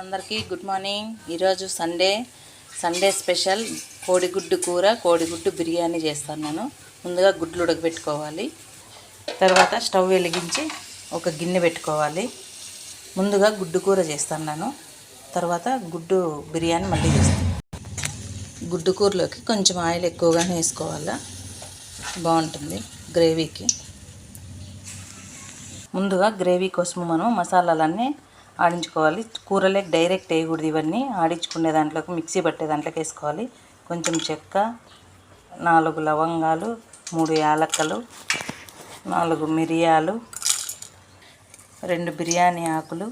అందరికీ good morning. ఈరోజు Sunday Sunday special కోడిగుడ్డు కూర కోడిగుడ్డు బిర్యానీ చేస్తాను నేను. ముందుగా గుడ్లు ఉడకబెట్టుకోవాలి. తర్వాత స్టవ్ వెలిగించి ఒక గిన్నె పెట్టుకోవాలి. ముందుగా గుడ్డు కూర చేస్తాను నేను. తర్వాత గుడ్డు బిర్యానీ మళ్ళీ చేస్తాను. గుడ్డు కూరలోకి కొంచెం ఆయిల్ ఎక్కువగానే వేసుకోవాలా? బాగుంటుంది గ్రేవీకి. ముందుగా గ్రేవీ కోసం మనం మసాలాలన్నీ ఆడించుకోవాలి. కూరలోకి డైరెక్ట్ వేయకూడదు ఇవన్నీ. ఆడించుకునే దాంట్లోకి మిక్సీ పట్టే దాంట్లోకి వేసుకోవాలి. కొంచెం చెక్క నాలుగు లవంగాలు మూడు యాలక్కలు నాలుగు మిరియాలు రెండు బిర్యానీ ఆకులు.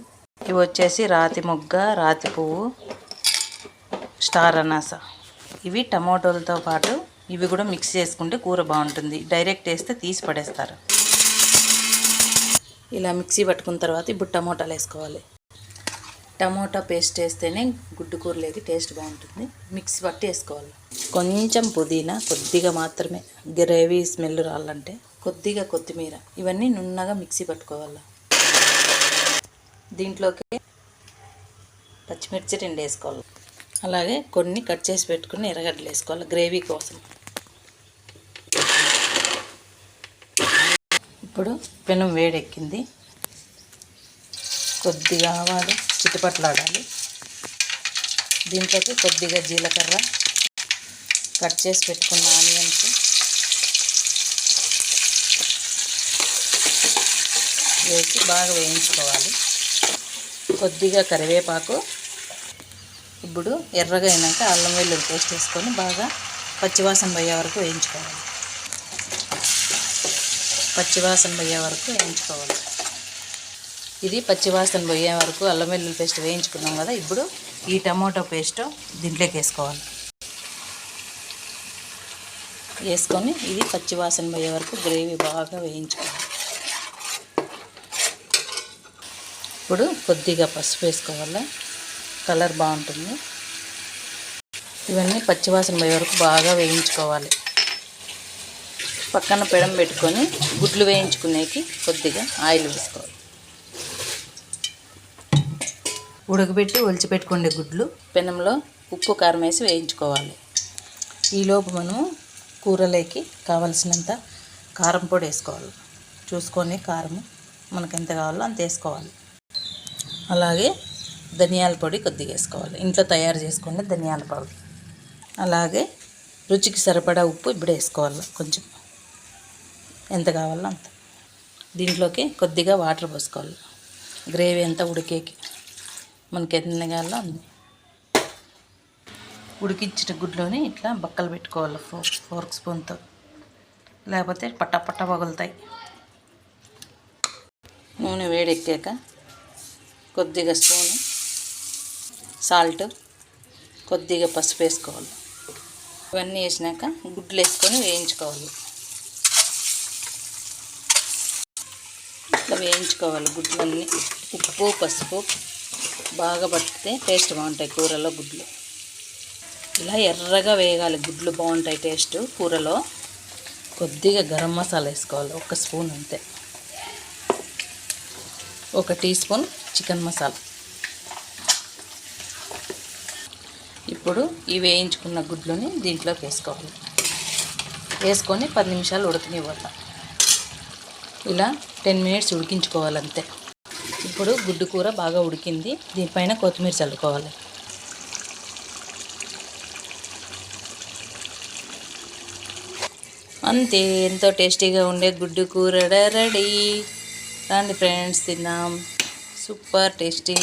ఇవి వచ్చేసి రాతి మొగ్గ రాతి పువ్వు స్టార్ అనాస. ఇవి టమోటోలతో పాటు ఇవి కూడా మిక్స్ చేసుకుంటే కూర బాగుంటుంది. డైరెక్ట్ వేస్తే తీసి పడేస్తారు. ఇలా మిక్సీ పట్టుకున్న తర్వాత ఇప్పుడు టమోటాలు వేసుకోవాలి. టమోటా పేస్ట్ వేస్తేనే గుడ్డు కూరలోకి టేస్ట్ బాగుంటుంది. మిక్స్ పట్టి వేసుకోవాలి. కొంచెం పుదీనా కొద్దిగా మాత్రమే. గ్రేవీ స్మెల్ రావాలంటే కొద్దిగా కొత్తిమీర. ఇవన్నీ నున్నగా మిక్సీ పట్టుకోవాలి. దీంట్లోకి పచ్చిమిర్చి రెండు వేసుకోవాలి. అలాగే కొన్ని కట్ చేసి పెట్టుకుని ఎర్రగడ్డలు వేసుకోవాలి గ్రేవీ కోసం. ఇప్పుడు పెనం వేడెక్కింది. కొద్దిగా ఆవాలు చిట్టుపట్లాడాలి దీంట్లోకి కొద్దిగా జీలకర్ర కట్ చేసి పెట్టుకున్న ఆనియన్స్. వేసి బాగా వేయించుకోవాలి. కొద్దిగా కరివేపాకు. ఇప్పుడు ఎర్రగా అయినాక అల్లం వెల్లుల్లి పేస్ట్ వేసుకొని బాగా పచ్చివాసన పోయే వరకు వేయించుకోవాలి. పచ్చివాసన పోయే వరకు వేయించుకోవాలి. ఇది పచ్చివాసన పోయే వరకు అల్లం వెల్లుల్లి పేస్ట్ వేయించుకున్నాం కదా ఇప్పుడు ఈ టమోటో పేస్ట్ దీంట్లోకి వేసుకోవాలి. వేసుకొని ఇది పచ్చివాసన పోయే వరకు గ్రేవీ బాగా వేయించుకోవాలి. ఇప్పుడు కొద్దిగా పసుపు వేసుకోవాలి. కలర్ బాగుంటుంది. ఇవన్నీ పచ్చివాసన పోయే వరకు బాగా వేయించుకోవాలి. పక్కన పెడం పెట్టుకొని గుడ్లు వేయించుకునేకి కొద్దిగా ఆయిల్ వేసుకోవాలి. ఉడకబెట్టి ఒలిచిపెట్టుకోండి గుడ్లు. పెనంలో ఉప్పు కారం వేసి వేయించుకోవాలి. ఈలోపు మనం కూరలోకి కావలసినంత కారం పొడి వేసుకోవాలి. చూసుకొని కారం మనకు ఎంత కావాలో అంత వేసుకోవాలి. అలాగే ధనియాల పొడి కొద్దిగా వేసుకోవాలి. ఇంట్లో తయారు చేసుకునే ధనియాల పొడి. అలాగే రుచికి సరిపడా ఉప్పు ఇప్పుడు వేసుకోవాలి. కొంచెం ఎంత కావాలో అంత. దీంట్లోకి కొద్దిగా వాటర్ పోసుకోవాలి. గ్రేవీ అంతా ఉడికేకి. మనకి ఎన్ని కావాలో అన్ని. ఉడికించిన గుడ్లోని ఇట్లా బక్కలు పెట్టుకోవాలి ఫోర్ ఫోర్క్ స్పూన్తో. లేకపోతే పట్ట పట్ట పగులుతాయి. నూనె వేడెక్కాక కొద్దిగా స్పూను సాల్ట్ కొద్దిగా పసుపు వేసుకోవాలి. ఇవన్నీ వేసినాక గుడ్లు వేసుకొని వేయించుకోవాలి. ఇట్లా వేయించుకోవాలి గుడ్లన్నీ. ఉప్పు పసుపు బాగా పట్టితే టేస్ట్ బాగుంటాయి కూరలో గుడ్లు. ఇలా ఎర్రగా వేయాలి గుడ్లు బాగుంటాయి టేస్ట్ కూరలో. కొద్దిగా గరం మసాలా వేసుకోవాలి ఒక స్పూన్ అంతే. ఒక టీ స్పూన్ చికెన్ మసాలా. ఇప్పుడు ఈ వేయించుకున్న గుడ్లని దీంట్లోకి వేసుకోవాలి. వేసుకొని పది నిమిషాలు ఉడకనివ్వాలి. ఇలా టెన్ మినిట్స్ ఉడికించుకోవాలి అంతే ఇప్పుడు గుడ్డు కూర బాగా ఉడికింది. దీనిపైన కొత్తిమీర చల్లుకోవాలి. అంతే ఎంతో టేస్టీగా ఉండే గుడ్డు కూర రెడీ. రండి ఫ్రెండ్స్ తిన్నాం. Super tasty.